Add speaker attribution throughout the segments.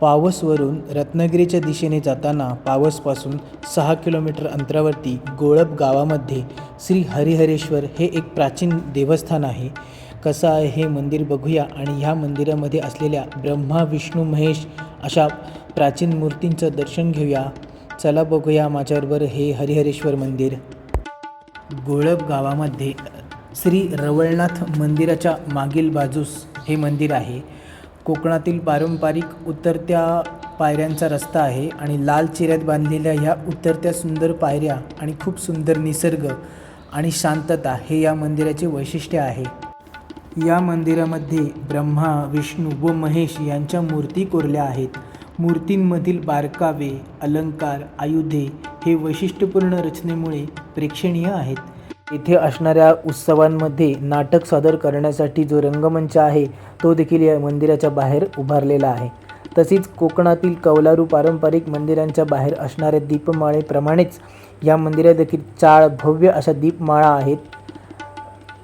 Speaker 1: पावसवरून रत्नागिरीच्या दिशेने जाताना पावसपासून सहा किलोमीटर अंतरावरती गोळप गावामध्ये श्री हरिहरेश्वर हे एक प्राचीन देवस्थान आहे. कसं आहे हे मंदिर बघूया आणि ह्या मंदिरामध्ये असलेल्या ब्रह्मा विष्णू महेश अशा प्राचीन मूर्तींचं दर्शन घेऊया. चला बघूया माझ्याबरोबर हे हरिहरेश्वर मंदिर. गोळप गावामध्ये श्री रवळनाथ मंदिराच्या मागील बाजूस हे मंदिर आहे. कोकणातील पारंपरिक उतरत्या पायऱ्यांचा रस्ता आहे आणि लाल चिऱ्यात बांधलेल्या ह्या उतरत्या सुंदर पायऱ्या आणि खूप सुंदर निसर्ग आणि शांतता हे या मंदिराचे वैशिष्ट्य आहे. या मंदिरामध्ये ब्रह्मा विष्णू व महेश यांच्या मूर्ती कोरल्या आहेत. मूर्तींमधील बारकावे अलंकार आयुधे हे वैशिष्ट्यपूर्ण रचनेमुळे प्रेक्षणीय आहेत. येथे असणाऱ्या उत्सवांमध्ये नाटक सादर करण्यासाठी जो रंगमंच आहे तो देखील या मंदिराच्या बाहेर उभारलेला आहे. तसेच कोकणातील कौलारू पारंपरिक मंदिरांच्या बाहेर असणाऱ्या दीपमाळेप्रमाणेच या मंदिरात देखील चार भव्य अशा दीपमाळा आहेत.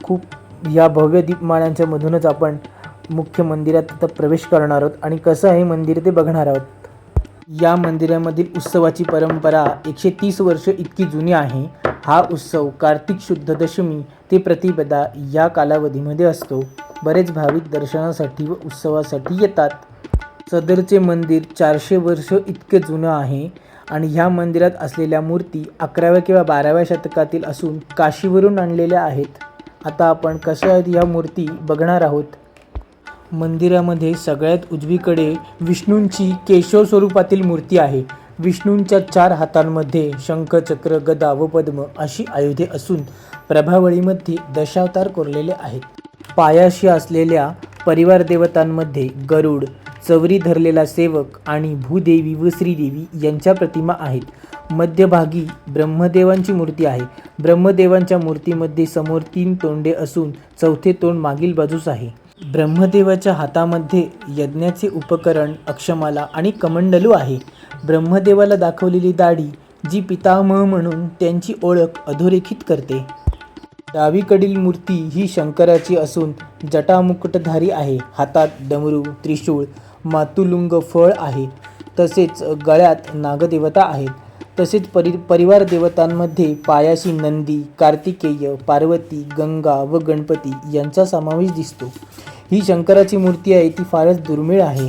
Speaker 1: खूप या भव्य दीपमाळांच्या मधूनच आपण मुख्य मंदिरात आता प्रवेश करणार आहोत आणि कसं आहे मंदिर ते बघणार आहोत. या मंदिरामधील उत्सवाची परंपरा एकशे तीस वर्ष इतकी जुनी आहे. हा उत्सव कार्तिक शुद्ध दशमी ते प्रतिपदा या कालावधीमध्ये असतो. बरेच भाविक दर्शनासाठी व उत्सवासाठी येतात. सदरचे मंदिर चारशे वर्ष इतके जुनं आहे आणि ह्या मंदिरात असलेल्या मूर्ती अकराव्या किंवा बाराव्या शतकातील असून काशीवरून आणलेल्या आहेत. आता आपण कशा आहेत या मूर्ती बघणार आहोत? मंदिरामध्ये सगळ्यात उजवीकडे विष्णूंची केशव स्वरूपातील मूर्ती आहे. विष्णूंच्या चार हातांमध्ये शंख चक्र गदा व पद्म अशी आयुधे असून प्रभावळीमध्ये दशावतार कोरलेले आहेत. पायाशी असलेल्या परिवार देवतांमध्ये गरुड चवरी धरलेला सेवक आणि भूदेवी व श्रीदेवी यांच्या प्रतिमा आहेत. मध्यभागी ब्रह्मदेवांची मूर्ती आहे. ब्रह्मदेवांच्या मूर्तीमध्ये समोर तीन तोंडे असून चौथे तोंड मागील बाजूस आहे. ब्रह्मदेवाच्या हातामध्ये यज्ञाचे उपकरण अक्षमाला आणि कमंडलू आहे. ब्रह्मदेवाला दाखवलेली दाढी जी पितामह म्हणून त्यांची ओळख अधोरेखित करते. डावीकडील मूर्ती ही शंकराची असून जटामुकुटधारी आहे. हातात डमरू त्रिशूळ मातुलुंग फळ आहे. तसेच गळ्यात नागदेवता आहेत. तसेच परि परिवार देवतांमध्ये पायाशी नंदी कार्तिकेय पार्वती गंगा व गणपती यांचा समावेश दिसतो. ही शंकराची मूर्ती आहे ती फारच दुर्मिळ आहे.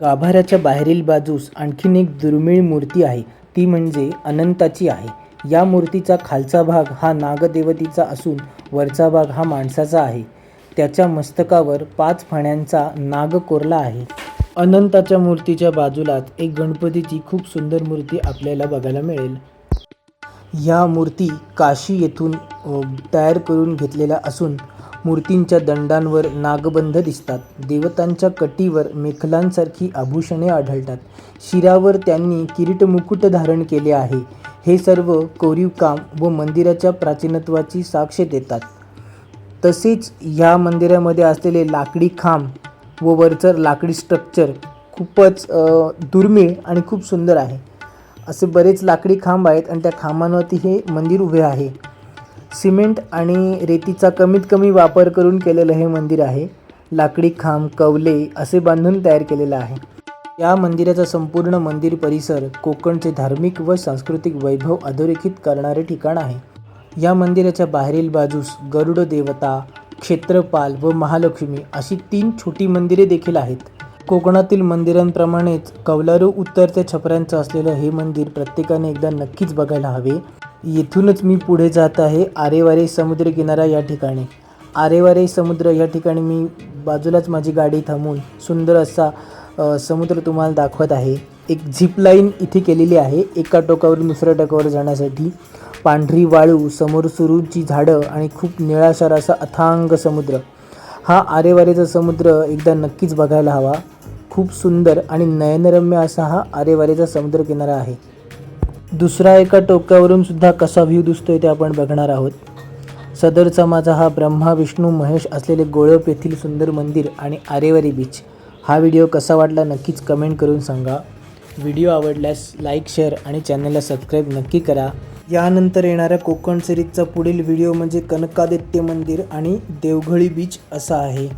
Speaker 1: गाभाऱ्याच्या बाहेरील बाजूस आणखीन एक दुर्मिळ मूर्ती आहे ती म्हणजे अनंताची आहे. या मूर्तीचा खालचा भाग हा नागदेवतीचा असून वरचा भाग हा माणसाचा आहे. त्याच्या मस्तकावर पाच फण्यांचा नाग कोरला आहे. अनंताच्या मूर्तीच्या बाजूलाच एक गणपतीची खूप सुंदर मूर्ती आपल्याला बघायला मिळेल. ह्या मूर्ती काशी येथून तयार करून घेतलेल्या असून मूर्तींच्या दंडांवर नागबंध दिसतात. देवतांच्या कटीवर मेखलांसारखी आभूषणे आढळतात. शिरावर त्यांनी किरीट मुकुट धारण केले आहे. हे सर्व कोरीव काम व मंदिराच्या प्राचीनत्वाची साक्ष देतात. तसेच ह्या मंदिरामध्ये असलेले लाकडी खांब व वरचं लाकडी स्ट्रक्चर खूपच दुर्मिळ आणि खूप सुंदर आहे. असे बरेच लाकडी खांब आहेत आणि त्या खांबांवरती हे मंदिर उभे आहे. सिमेंट आणि रेतीचा कमीत कमी वापर करून केलेलं हे मंदिर आहे. लाकडी खांब कवले असे बांधून तयार केलेलं आहे. या मंदिराचा संपूर्ण मंदिर परिसर कोकणचे धार्मिक व सांस्कृतिक वैभव अधोरेखित करणारे ठिकाण आहे. या मंदिराच्या बाहेरील बाजूस गरुड देवता क्षेत्रपाल व महालक्ष्मी अशी तीन छोटी मंदिरे देखील आहेत. कोकणातील मंदिरांप्रमाणेच कौलारू उत्तरच्या छपऱ्यांचं असलेलं हे मंदिर प्रत्येकाने एकदा नक्कीच बघायला हवे. येथूनच मी पुढे जात आहे आरेवारे समुद्रकिनारा या ठिकाणी. आरेवारे समुद्र या ठिकाणी मी बाजूलाच माझी गाडी थांबून सुंदर असा समुद्र तुम्हाला दाखवत आहे. एक झिप लाईन इथे केलेली आहे एका टोकावरून दुसऱ्या टोकावर जाण्यासाठी. पांढरी वाळू समोर सुरूची झाडं आणि खूप निळाशार असा अथांग समुद्र. हा आरेवारेचा समुद्र एकदा नक्कीच बघायला हवा. खूप सुंदर आणि नयनरम्य असा हा आरेवारेचा समुद्रकिनारा आहे. दुसरा एका टोकावरून सुद्धा कसा व्ह्यू दिसतोय ते आपण बघणार आहोत. सदरचा माझा हा ब्रह्मा विष्णू महेश असलेले गोळप येथील सुंदर मंदिर आणि आरेवारी बीच हा व्हिडिओ कसा वाटला नक्कीच कमेंट करून सांगा. व्हिडिओ आवडल्यास लाईक शेअर आणि चॅनलला सबस्क्राईब नक्की करा. यानंतर येणाऱ्या कोकण सिरीजचा पुढील व्हिडिओ म्हणजे कनकादित्य मंदिर आणि देवघळी बीच असा आहे.